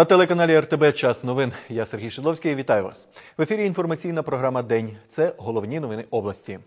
На телеканалі РТБ Час новин. Я Сергій Шидловський. Вітаю вас. В ефірі інформаційна програма День. Це головні новини області.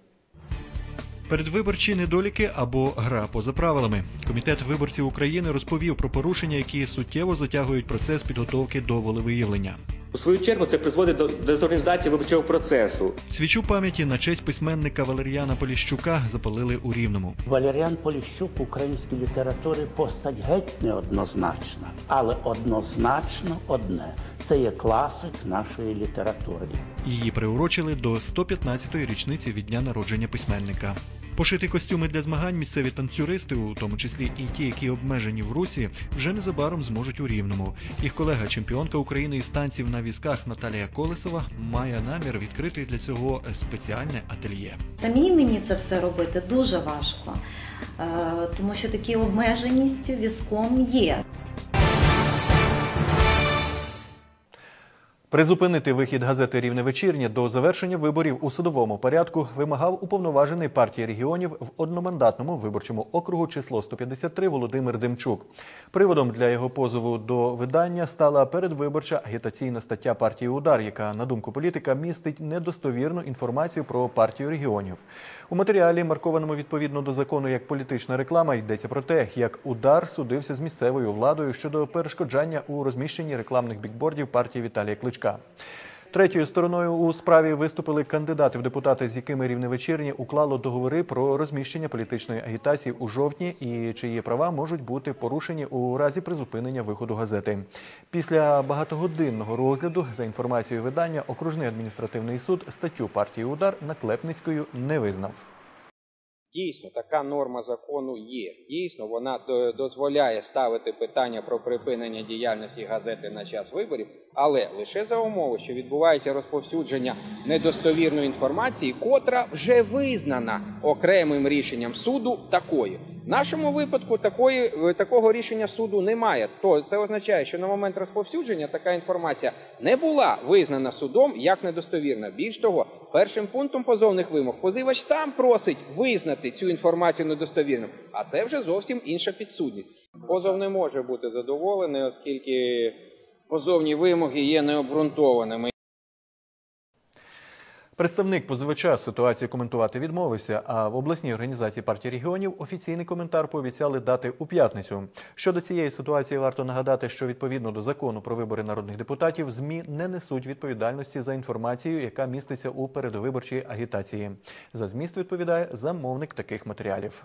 Передвиборчі недоліки або гра поза правилами. Комітет виборців України розповів про порушення, які суттєво затягують процес підготовки до волевиявлення. У свою чергу це призводить до дезорганізації виборчого процесу. Свічу пам'яті на честь письменника Валеріана Поліщука запалили у Рівному. Валеріан Поліщук в українській літературі постать геть неоднозначна, але однозначно одне це є класик нашої літератури. Її приурочили до 115-ї річниці від дня народження письменника. Пошити костюми для змагань місцеві танцюристи, у тому числі і ті, які обмежені в русі, вже незабаром зможуть у рівному. Їх колега, чемпіонка України із танців на візках Наталія Колесова, має намір відкрити для цього спеціальне ательє. Самій мені це все робити дуже важко, е, тому що такі обмеженість візком є. Призупинити вихід газети Рівне вечірнє до завершення виборів у судовому порядку вимагав уповноважений партії регіонів в одномандатному виборчому округу число 153 Володимир Демчук. Приводом для його позову до видання стала передвиборча агітаційна стаття партії Удар, яка, на думку політика, містить недостовірну інформацію про партію регіонів. У матеріалі, маркованому відповідно до закону як політична реклама, йдеться про те, як удар судився з місцевою владою щодо перешкоджання у розміщенні рекламних бікбордів партії Віталія Кличка. Третьою стороною у справі виступили кандидати в депутати, з якими рівневечірні уклало договори про розміщення політичної агітації у жовтні і чиї права можуть бути порушені у разі призупинення виходу газети. Після багатогодинного розгляду, за інформацією видання, окружний адміністративний суд статтю партії Удар наклепницькою не визнав. Дійсно, така норма закону є. Дійсно, вона дозволяє ставити питання про припинення діяльності газети на час виборів, але лише за умови, що відбувається розповсюдження недостовірної інформації, котра вже визнана окремим рішенням суду такою. В нашому випадку такої, е, такого рішення суду немає. То це означає, що на момент розповсюдження така інформація не була визнана судом як недостовірна. Більш того, першим пунктом позовних вимог позивач сам просить визнати цю інформацію недостовірним, а це вже зовсім інша підсудність. Позов не може бути задоволений, оскільки позовні вимоги є необґрунтованими. Представник позивача ситуацію коментувати відмовився, а в обласній організації партії регіонів офіційний коментар пообіцяли дати у п'ятницю. Щодо цієї ситуації варто нагадати, що відповідно до закону про вибори народних депутатів ЗМІ не несуть відповідальності за інформацію, яка міститься у передвиборчій агітації. За зміст відповідає замовник таких матеріалів.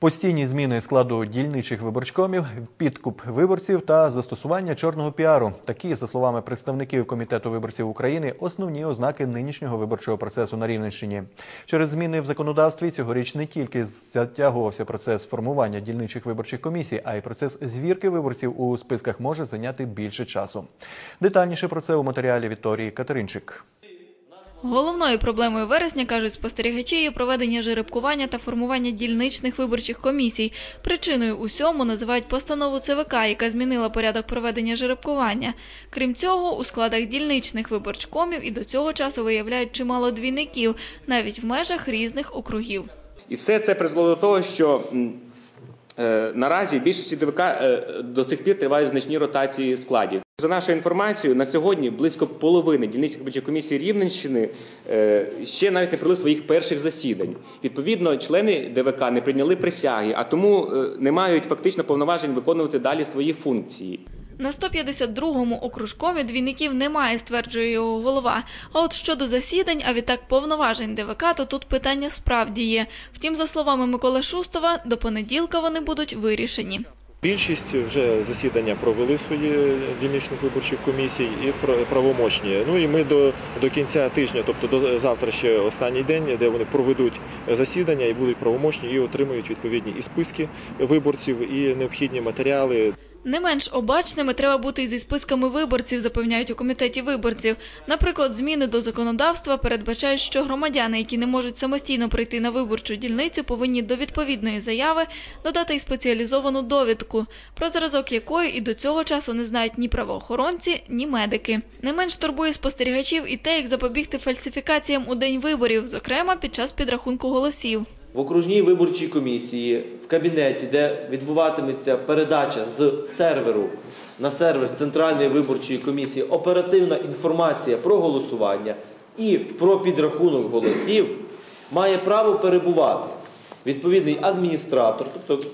Постійні зміни складу дільничих виборчкомів, підкуп виборців та застосування чорного піару. Такі, за словами представників комітету виборців України, основні ознаки нинішнього виборчого процесу на Рівненщині. Через зміни в законодавстві цьогоріч не тільки затягувався процес формування дільничих виборчих комісій, а й процес звірки виборців у списках може зайняти більше часу. Детальніше про це у матеріалі Вікторії Катеринчик. Головною проблемою вересня, кажуть спостерігачі, є проведення жеребкування та формування дільничних виборчих комісій. Причиною усьому називають постанову ЦВК, яка змінила порядок проведення жеребкування. Крім цього, у складах дільничних виборчкомів і до цього часу виявляють чимало двійників, навіть в межах різних округів. І все це призвело до того, що наразі в більшості ДВК е, до цих пір тривають значні ротації складів. За нашою інформацією, на сьогодні близько половини дільничних виборчих комісій Рівненщини е, ще навіть не провели своїх перших засідань. Відповідно, члени ДВК не прийняли присяги, а тому е, не мають фактично повноважень виконувати далі свої функції. На 152-му окружкомі двійників немає, стверджує його голова. А от щодо засідань, а відтак повноважень ДВК, то тут питання справді є. Втім, за словами Миколи Шустова, до понеділка вони будуть вирішені. Більшість вже засідання провели свої дільничних виборчих комісій і пр- правомочні. Ну і ми до, до кінця тижня, тобто до завтра ще останній день, де вони проведуть засідання і будуть правомочні, і отримують відповідні і списки виборців, і необхідні матеріали. Не менш обачними треба бути і зі списками виборців, запевняють у комітеті виборців. Наприклад, зміни до законодавства передбачають, що громадяни, які не можуть самостійно прийти на виборчу дільницю, повинні до відповідної заяви додати й спеціалізовану довідку, про зразок якої і до цього часу не знають ні правоохоронці, ні медики. Не менш турбує спостерігачів і те, як запобігти фальсифікаціям у день виборів, зокрема під час підрахунку голосів. В окружній виборчій комісії, в кабінеті, де відбуватиметься передача з серверу на сервер Центральної виборчої комісії оперативна інформація про голосування і про підрахунок голосів, має право перебувати відповідний адміністратор, тобто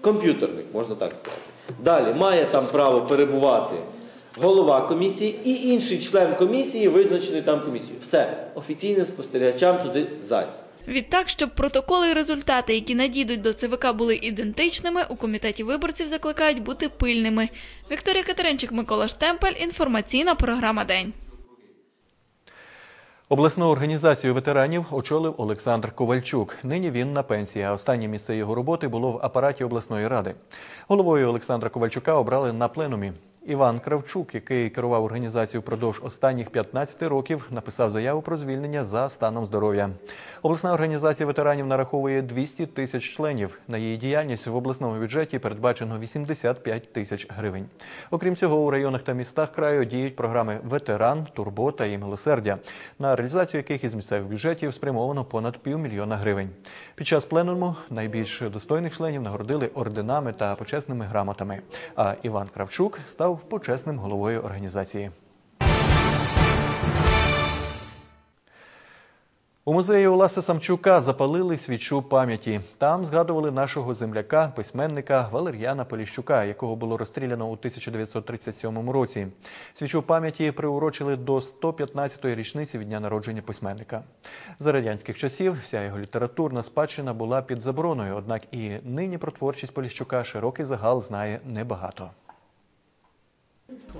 комп'ютерник, можна так сказати. Далі має там право перебувати голова комісії і інший член комісії, визначений там комісією. Все, офіційним спостерігачам туди зась. Відтак, щоб протоколи і результати, які надійдуть до ЦВК, були ідентичними, у комітеті виборців закликають бути пильними. Вікторія Катеринчик, Микола Штемпель. Інформаційна програма День. Обласну організацію ветеранів очолив Олександр Ковальчук. Нині він на пенсії, а останнє місце його роботи було в апараті обласної ради. Головою Олександра Ковальчука обрали на пленумі. Іван Кравчук, який керував організацією впродовж останніх 15 років, написав заяву про звільнення за станом здоров'я. Обласна організація ветеранів нараховує 200 тисяч членів. На її діяльність в обласному бюджеті передбачено 85 тисяч гривень. Окрім цього, у районах та містах краю діють програми Ветеран, Турбота і Милосердя, на реалізацію яких із місцевих бюджетів спрямовано понад півмільйона гривень. Під час пленуму найбільш достойних членів нагородили орденами та почесними грамотами. А Іван Кравчук став почесним головою організації. У музеї Олеса Самчука запалили свічу пам'яті. Там згадували нашого земляка, письменника Валер'яна Поліщука, якого було розстріляно у 1937 році. Свічу пам'яті приурочили до 115-ї річниці від дня народження письменника. За радянських часів вся його літературна спадщина була під забороною, однак і нині про творчість Поліщука широкий загал знає небагато.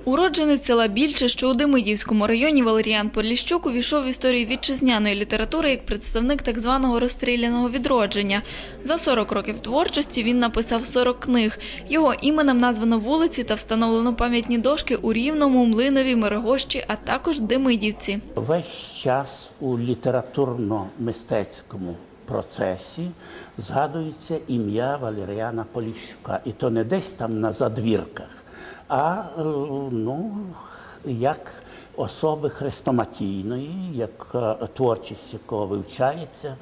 Уродженець села Більче, що у Демидівському районі Валеріан Поліщук увійшов в історію вітчизняної літератури як представник так званого розстріляного відродження. За 40 років творчості він написав 40 книг. Його іменем названо вулиці та встановлено пам'ятні дошки у Рівному, Млинові, Мирогощі, а також Демидівці. Весь час у літературно-мистецькому процесі згадується ім'я Валеріана Поліщука. І то не десь там на задвірках, а ну, як особи хрестоматійної, як е, творчість якого вивчається,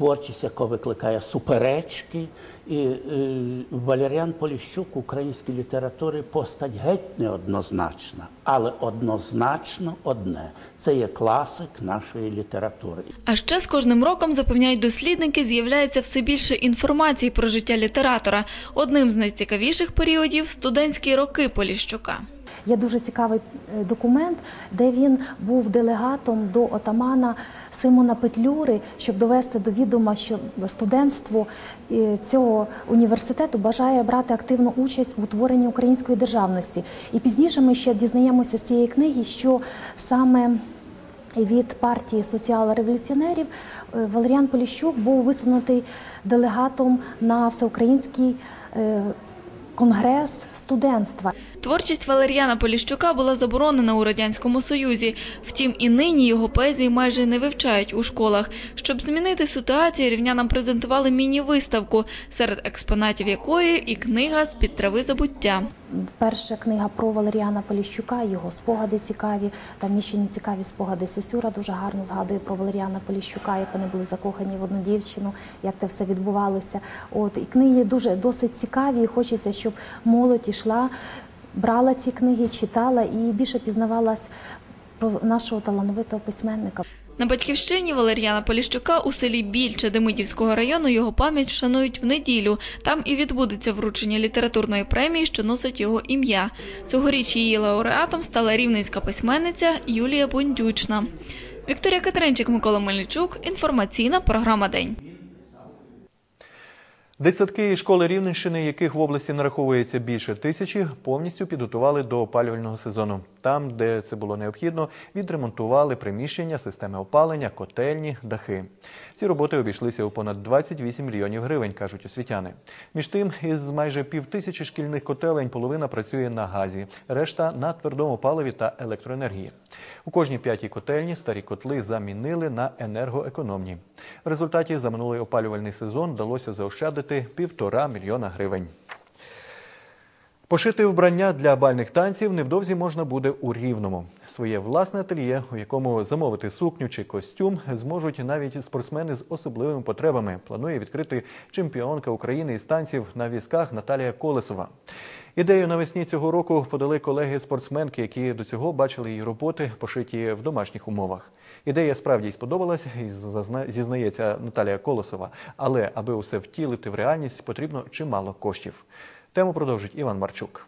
творчість, яка викликає суперечки. І е, Валеріан Поліщук українській літературі постать геть неоднозначна, але однозначно одне це є класик нашої літератури. А ще з кожним роком, запевняють дослідники, з'являється все більше інформації про життя літератора. Одним з найцікавіших періодів – студентські роки Поліщука. Є дуже цікавий е, документ, де він був делегатом до отамана Симона Петлюри, щоб довести до відома, що студентство е, цього університету бажає брати активну участь в утворенні української державності. І пізніше ми ще дізнаємося з цієї книги, що саме від партії соціал-революціонерів е, Валеріан Поліщук був висунутий делегатом на всеукраїнський конгрес студентства. Творчість Валеріана Поліщука була заборонена у Радянському Союзі. Втім, і нині його поезії майже не вивчають у школах. Щоб змінити ситуацію, рівнянам презентували міні-виставку, серед експонатів якої і книга «З-під трави забуття». Перша книга про Валеріана Поліщука, його спогади цікаві. Там є ще не цікаві спогади. Сосюра дуже гарно згадує про Валеріана Поліщука, як вони були закохані в одну дівчину, як це все відбувалося. От і книги дуже досить цікаві. і Хочеться, щоб молодь ішла, брала ці книги, читала і більше пізнавалась про нашого талановитого письменника. На батьківщині Валеріана Поліщука у селі Більче Демидівського району його пам'ять вшанують в неділю. Там і відбудеться вручення літературної премії, що носить його ім'я. Цьогоріч її лауреатом стала рівненська письменниця Юлія Бондючна. Вікторія Катеринчик, Микола Мельничук. Інформаційна програма День. Дитсадки і школи Рівненщини, яких в області нараховується більше тисячі, повністю підготували до опалювального сезону. Там, де це було необхідно, відремонтували приміщення, системи опалення, котельні, дахи. Ці роботи обійшлися у понад 28 мільйонів гривень, кажуть освітяни. Між тим, із майже півтисячі шкільних котелень половина працює на газі, решта на твердому паливі та електроенергії. У кожній п'ятій котельні старі котли замінили на енергоекономні. В результаті за минулий опалювальний сезон вдалося заощадити півтора мільйона гривень. Пошити вбрання для бальних танців невдовзі можна буде у Рівному. Своє власне ательє, у якому замовити сукню чи костюм, зможуть навіть спортсмени з особливими потребами. Планує відкрити чемпіонка України із танців на візках Наталія Колесова. Ідею навесні цього року подали колеги-спортсменки, які до цього бачили її роботи, пошиті в домашніх умовах. Ідея справді сподобалась, зізнається Наталія Колосова. Але аби усе втілити в реальність, потрібно чимало коштів. Тему продовжить Іван Марчук.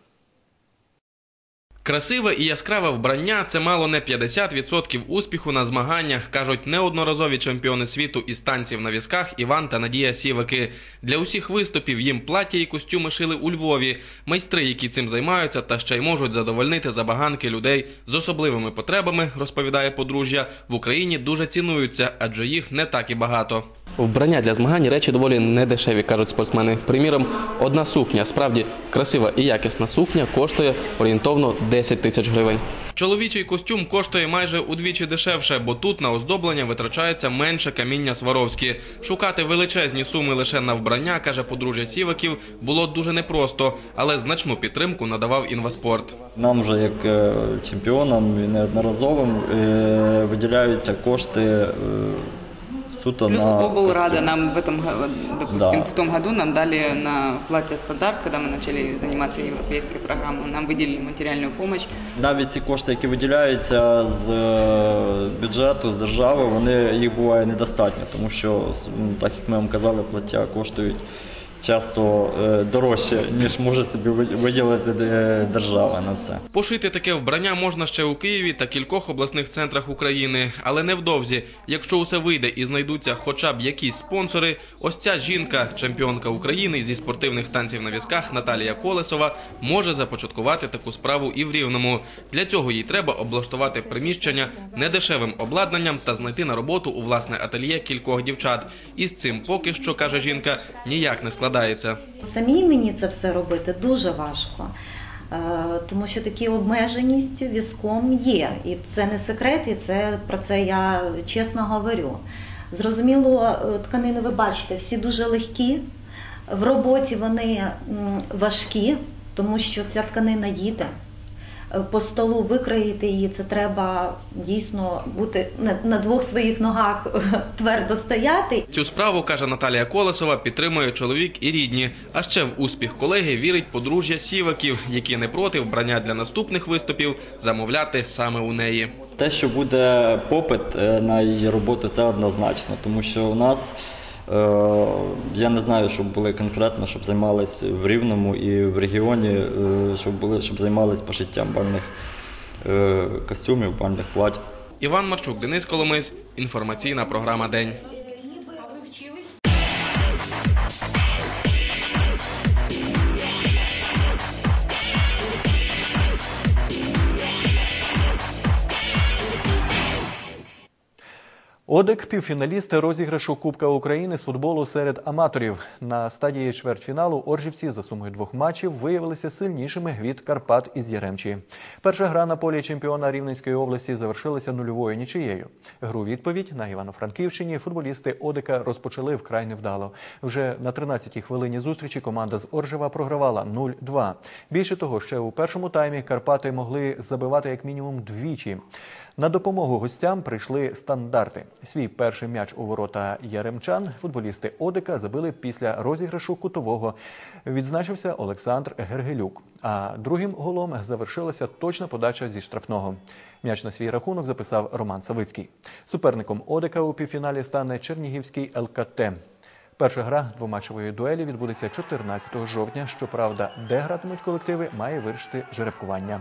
Красиве і яскраве вбрання це мало не 50% успіху на змаганнях, кажуть неодноразові чемпіони світу із танців на візках Іван та Надія Сівики. Для усіх виступів їм плаття і костюми шили у Львові. Майстри, які цим займаються, та ще й можуть задовольнити забаганки людей з особливими потребами, розповідає подружжя, в Україні дуже цінуються, адже їх не так і багато. Вбрання для змагань речі доволі недешеві, кажуть спортсмени. Приміром, одна сукня, справді красива і якісна сукня, коштує орієнтовно 10 тисяч гривень. Чоловічий костюм коштує майже удвічі дешевше, бо тут на оздоблення витрачається менше каміння Сваровські. Шукати величезні суми лише на вбрання, каже подружжя Сіваків, було дуже непросто, але значну підтримку надавав інваспорт. Нам вже як е, чемпіонам і неодноразовим е, виділяються кошти е, суто Плюс на облрада костюм. нам в этом, го- допустим, Да. в том году нам дали на платье стандарт, когда мы начали заниматься европейской программой, нам выделили материальную помощь. Навіть ці кошти, які виділяються з е, бюджету, з держави, вони їх буває недостатньо, тому що, с- м, так як ми вам казали, плаття коштують часто е, дорожче, ніж може собі ви- виділити е, держава на це. Пошити таке вбрання можна ще у Києві та кількох обласних центрах України, але невдовзі, якщо усе вийде і знайдуться хоча б якісь спонсори, ось ця жінка, чемпіонка України зі спортивних танців на візках Наталія Колесова, може започаткувати таку справу і в Рівному. Для цього їй треба облаштувати приміщення недешевим обладнанням та знайти на роботу у власне ательє кількох дівчат. І з цим поки що каже жінка ніяк не складається. Самій мені це все робити дуже важко, е, тому що такі обмеженість візком є. І це не секрет, і це про це я чесно говорю. Зрозуміло, е, тканини ви бачите, всі дуже легкі. В роботі вони важкі, тому що ця тканина їде. По столу викроїти її, це треба дійсно бути на, на двох своїх ногах твердо стояти Цю справу, каже Наталія Колесова, підтримує чоловік і рідні. А ще в успіх колеги вірить подружжя Сіваків, які не проти вбрання для наступних виступів замовляти саме у неї. Те, що буде попит е, на її роботу, це однозначно, тому що у нас я не знаю, щоб були конкретно, щоб займалися в Рівному і в регіоні, е, щоб були, щоб займалися пошиттям бальних е, костюмів, бальних плать. Іван Марчук, Денис Коломис. Інформаційна програма День. Одек півфіналісти розіграшу Кубка України з футболу серед аматорів. На стадії чвертьфіналу Оржівці за сумою двох матчів виявилися сильнішими від Карпат із Яремчі. Перша гра на полі чемпіона Рівненської області завершилася нульовою нічиєю. Гру відповідь на Івано-Франківщині футболісти Одека розпочали вкрай невдало. Вже на 13-й хвилині зустрічі команда з Оржева програвала 0-2. Більше того, ще у першому таймі Карпати могли забивати як мінімум двічі. На допомогу гостям прийшли стандарти. Свій перший м'яч у ворота яремчан футболісти Одика забили після розіграшу кутового. Відзначився Олександр Гергелюк. А другим голом завершилася точна подача зі штрафного. М'яч на свій рахунок записав Роман Савицький. Суперником Одика у півфіналі стане Чернігівський ЛКТ. Перша гра двоматчевої дуелі відбудеться 14 жовтня. Щоправда, де гратимуть колективи, має вирішити жеребкування.